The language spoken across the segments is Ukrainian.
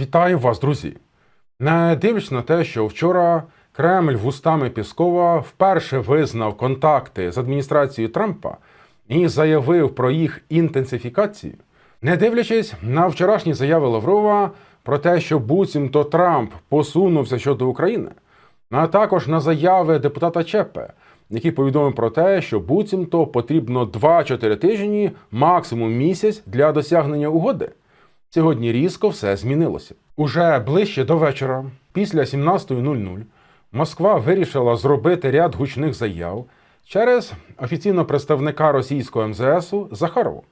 Вітаю вас, друзі! Не дивлячись на те, що вчора Кремль вустами Піскова вперше визнав контакти з адміністрацією Трампа і заявив про їх інтенсифікацію, не дивлячись на вчорашні заяви Лаврова про те, що буцімто Трамп посунувся щодо України, а також на заяви депутата Чепе, який повідомив про те, що буцімто потрібно 2-4 тижні, максимум місяць для досягнення угоди. Сьогодні різко все змінилося. Уже ближче до вечора, після 17.00, Москва вирішила зробити ряд гучних заяв через офіційного представника російського МЗСу Захарову.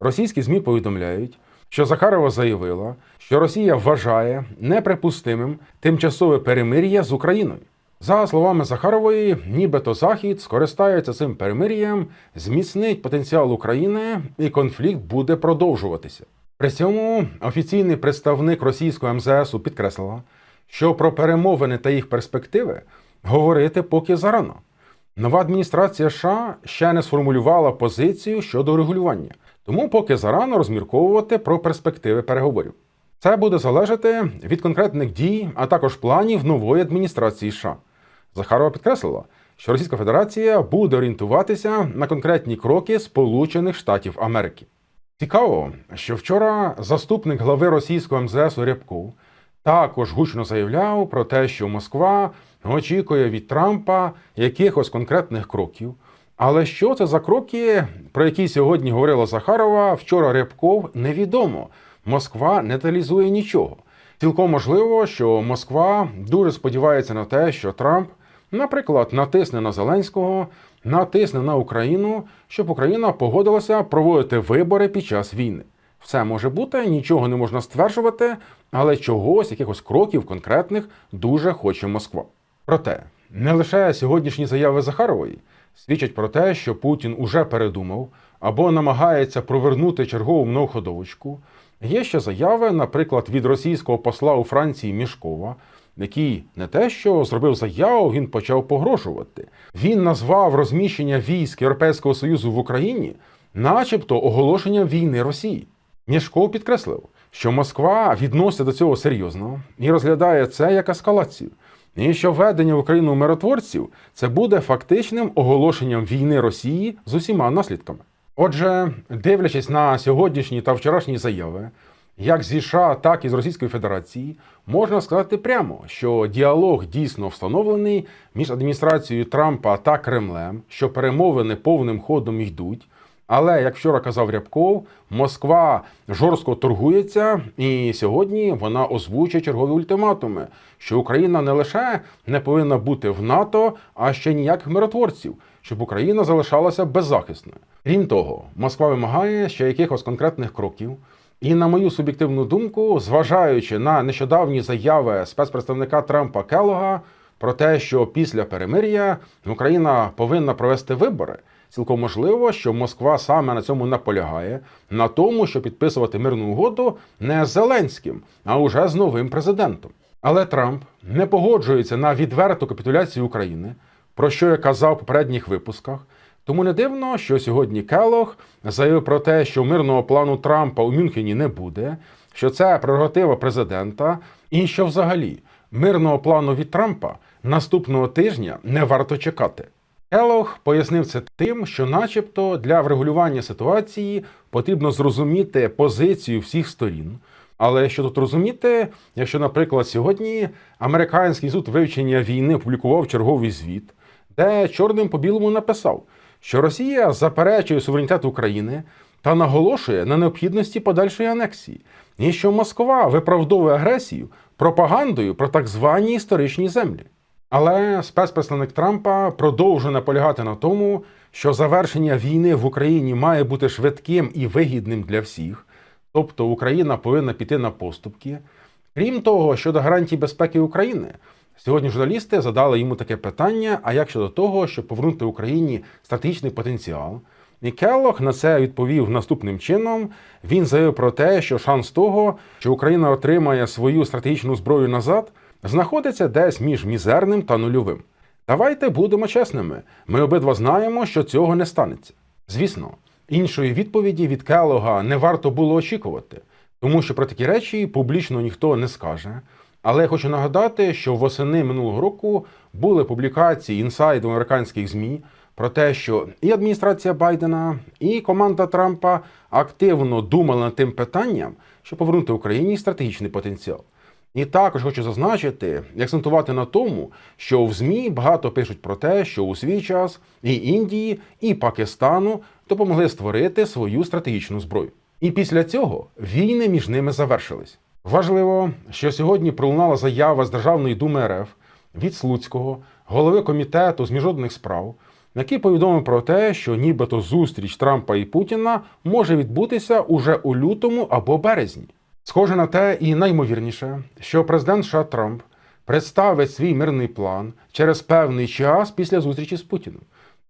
Російські ЗМІ повідомляють, що Захарова заявила, що Росія вважає неприпустимим тимчасове перемир'я з Україною. За словами Захарової, нібито Захід скористається цим перемир'ям, зміцнить потенціал України і конфлікт буде продовжуватися. При цьому офіційний представник російського МЗСу підкреслила, що про перемовини та їх перспективи говорити поки зарано. Нова адміністрація США ще не сформулювала позицію щодо регулювання, тому поки зарано розмірковувати про перспективи переговорів. Це буде залежати від конкретних дій, а також планів нової адміністрації США. Захарова підкреслила, що Російська Федерація буде орієнтуватися на конкретні кроки Сполучених Штатів Америки. Цікаво, що вчора заступник глави російського МЗС Рябков також гучно заявляв про те, що Москва очікує від Трампа якихось конкретних кроків. Але що це за кроки, про які сьогодні говорила Захарова, вчора Рябков, невідомо. Москва не деталізує нічого. Цілком можливо, що Москва дуже сподівається на те, що Трамп, наприклад, натисне на Зеленського, натисне на Україну, щоб Україна погодилася проводити вибори під час війни. Все може бути, нічого не можна стверджувати, але чогось, якихось кроків конкретних дуже хоче Москва. Проте не лише сьогоднішні заяви Захарової свідчать про те, що Путін уже передумав або намагається провернути чергову многоходовочку. Є ще заяви, наприклад, від російського посла у Франції Мішкова, який не те, що зробив заяву, він почав погрожувати. Він назвав розміщення військ Європейського Союзу в Україні, начебто оголошенням війни Росії. Мішков підкреслив, що Москва відноситься до цього серйозно і розглядає це як ескалацію. І що введення в Україну миротворців це буде фактичним оголошенням війни Росії з усіма наслідками. Отже, дивлячись на сьогоднішні та вчорашні заяви, як зі США, так і з Російської Федерації, можна сказати прямо, що діалог дійсно встановлений між адміністрацією Трампа та Кремлем, що перемовини повним ходом йдуть. Але як вчора казав Рябков, Москва жорстко торгується, і сьогодні вона озвучує чергові ультиматуми, що Україна не лише не повинна бути в НАТО, а ще ніяких миротворців, щоб Україна залишалася беззахисною. Крім того, Москва вимагає ще якихось конкретних кроків. І на мою суб'єктивну думку, зважаючи на нещодавні заяви спецпредставника Трампа Келога про те, що після перемир'я Україна повинна провести вибори. Цілком можливо, що Москва саме на цьому наполягає, на тому, щоб підписувати мирну угоду не з Зеленським, а уже з новим президентом. Але Трамп не погоджується на відверту капітуляцію України, про що я казав в попередніх випусках. Тому не дивно, що сьогодні Келох заявив про те, що мирного плану Трампа у Мюнхені не буде, що це прерогатива президента, і що взагалі мирного плану від Трампа наступного тижня не варто чекати. Келох пояснив це тим, що, начебто, для врегулювання ситуації потрібно зрозуміти позицію всіх сторін. Але що тут розуміти, якщо, наприклад, сьогодні Американський інститут вивчення війни опублікував черговий звіт, де чорним по білому написав, що Росія заперечує суверенітет України та наголошує на необхідності подальшої анексії, і що Москва виправдовує агресію пропагандою про так звані історичні землі. Але спецпредставник Трампа продовжує наполягати на тому, що завершення війни в Україні має бути швидким і вигідним для всіх, тобто Україна повинна піти на поступки. Крім того, щодо гарантій безпеки України, сьогодні журналісти задали йому таке питання: а як щодо того, щоб повернути Україні стратегічний потенціал? І Келлог на це відповів наступним чином. Він заявив про те, що шанс того, що Україна отримає свою стратегічну зброю назад, знаходиться десь між мізерним та нульовим. Давайте будемо чесними. Ми обидва знаємо, що цього не станеться. Звісно, іншої відповіді від Келлога не варто було очікувати, тому що про такі речі публічно ніхто не скаже. Але я хочу нагадати, що восени минулого року були публікації інсайдів американських ЗМІ про те, що і адміністрація Байдена, і команда Трампа активно думали над тим питанням, щоб повернути Україні стратегічний потенціал. І також хочу зазначити акцентувати на тому, що в ЗМІ багато пишуть про те, що у свій час і Індії, і Пакистану допомогли створити свою стратегічну зброю. І після цього війни між ними завершились. Важливо, що сьогодні пролунала заява з Державної думи РФ від Слуцького, голови комітету з міжнародних справ, який повідомив про те, що нібито зустріч Трампа і Путіна може відбутися уже у лютому або березні. Схоже на те, і наймовірніше, що президент США Трамп представить свій мирний план через певний час після зустрічі з Путіним.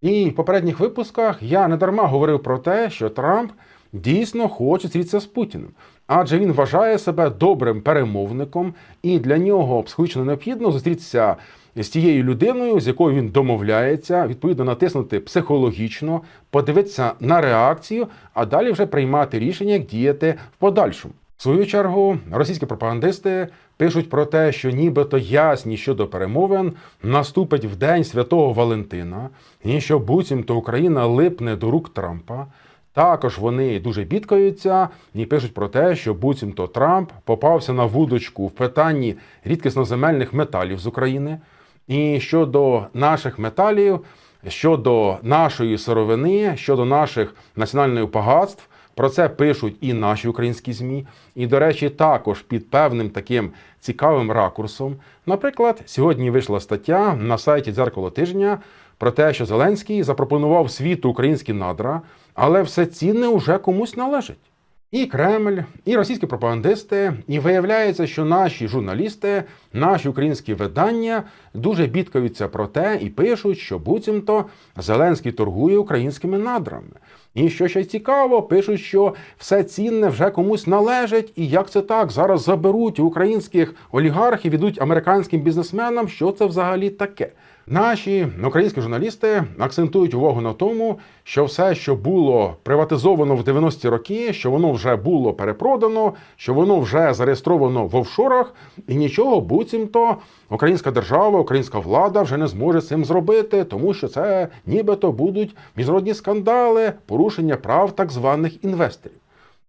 І в попередніх випусках я не дарма говорив про те, що Трамп дійсно хоче зустрітися з Путіним, адже він вважає себе добрим перемовником, і для нього психологічно необхідно зустрітися з тією людиною, з якою він домовляється, відповідно натиснути психологічно, подивитися на реакцію, а далі вже приймати рішення, як діяти в подальшому. В свою чергу російські пропагандисти пишуть про те, що нібито ясність щодо перемовин наступить в день святого Валентина, і що буцімто Україна липне до рук Трампа. Також вони дуже бідкаються і пишуть про те, що буцімто Трамп попався на вудочку в питанні рідкісноземельних металів з України. І щодо наших металів, щодо нашої сировини, щодо наших національних багатств, про це пишуть і наші українські ЗМІ. І, до речі, також під певним таким цікавим ракурсом. Наприклад, сьогодні вийшла стаття на сайті Дзеркало тижня про те, що Зеленський запропонував світу українські надра, але все цінне уже комусь належить. І Кремль, і російські пропагандисти, і виявляється, що наші журналісти, наші українські видання дуже бідкаються про те і пишуть, що буцімто Зеленський торгує українськими надрами. І що ще цікаво, пишуть, що все цінне вже комусь належить, і як це так зараз заберуть українських олігархів, ідуть американським бізнесменам. Що це взагалі таке? Наші українські журналісти акцентують увагу на тому, що все, що було приватизовано в 90-ті роки, що воно вже було перепродано, що воно вже зареєстровано в офшорах, і нічого буцімто українська держава, українська влада вже не зможе цим зробити, тому що це нібито будуть міжнародні скандали, порушення прав так званих інвесторів.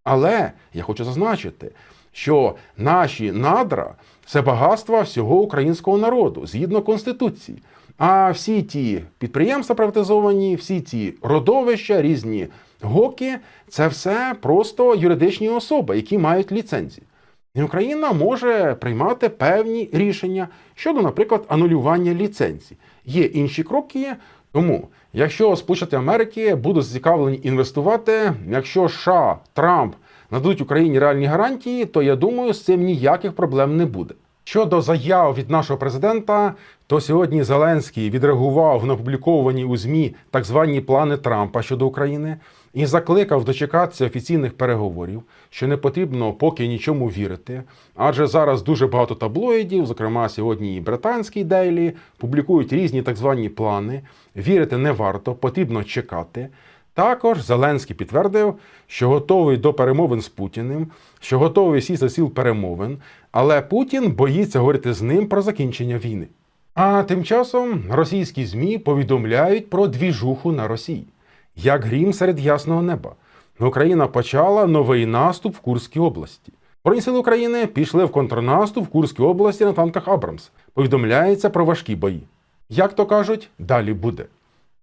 Але я хочу зазначити, що наші надра це багатство всього українського народу згідно конституції. А всі ті підприємства приватизовані, всі ті родовища, різні гоки це все просто юридичні особи, які мають ліцензії. І Україна може приймати певні рішення щодо, наприклад, анулювання ліцензій. Є інші кроки. Тому, якщо Сполучені Америки будуть зацікавлені інвестувати, якщо США, Трамп нададуть Україні реальні гарантії, то я думаю, з цим ніяких проблем не буде. Щодо заяв від нашого президента, то сьогодні Зеленський відреагував на опубліковані у ЗМІ так звані плани Трампа щодо України і закликав дочекатися офіційних переговорів, що не потрібно поки нічому вірити. Адже зараз дуже багато таблоїдів, зокрема сьогодні і британський Дейлі, публікують різні так звані плани. Вірити не варто, потрібно чекати. Також Зеленський підтвердив, що готовий до перемовин з Путіним, що готовий сісти за сіл перемовин, але Путін боїться говорити з ним про закінчення війни. А тим часом російські ЗМІ повідомляють про двіжуху на Росії, як грім серед ясного неба. Україна почала новий наступ в Курській області. Збройні сили України пішли в контрнаступ в Курській області на танках Абрамс. Повідомляється про важкі бої. Як то кажуть, далі буде.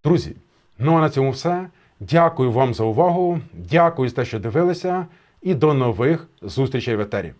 Друзі, ну а на цьому все. Дякую вам за увагу. Дякую за те, що дивилися, і до нових зустрічей в етері.